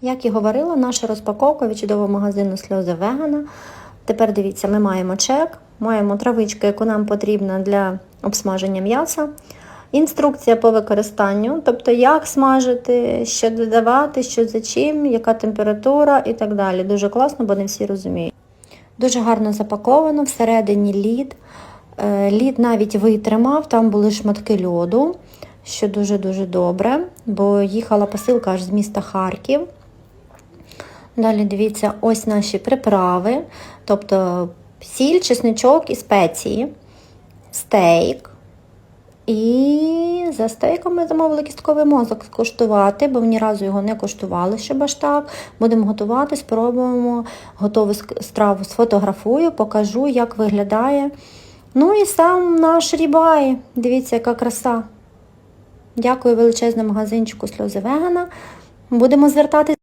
Як і говорила, наша розпаковка від чудового магазину сльози вегана. Тепер дивіться, ми маємо чек, маємо травичку, яку нам потрібна для обсмаження м'яса. Інструкція по використанню, тобто як смажити, що додавати, що за чим, яка температура і так далі. Дуже класно, бо не всі розуміють. Дуже гарно запаковано, всередині лід. Е, Лід навіть витримав, там були шматки льоду, що дуже-дуже добре, бо їхала посилка аж з міста Харків. Далі дивіться, ось наші приправи, тобто сіль, чесничок і спеції, стейк. І за стейком ми замовили кістковий мозок скуштувати, бо ні разу його не куштували ще аж так. Будемо готувати, спробуємо готову страву сфотографую, покажу, як виглядає. Ну і сам наш рібай. Дивіться, яка краса. Дякую величезному магазинчику сльози вегана. Будемо звертатись.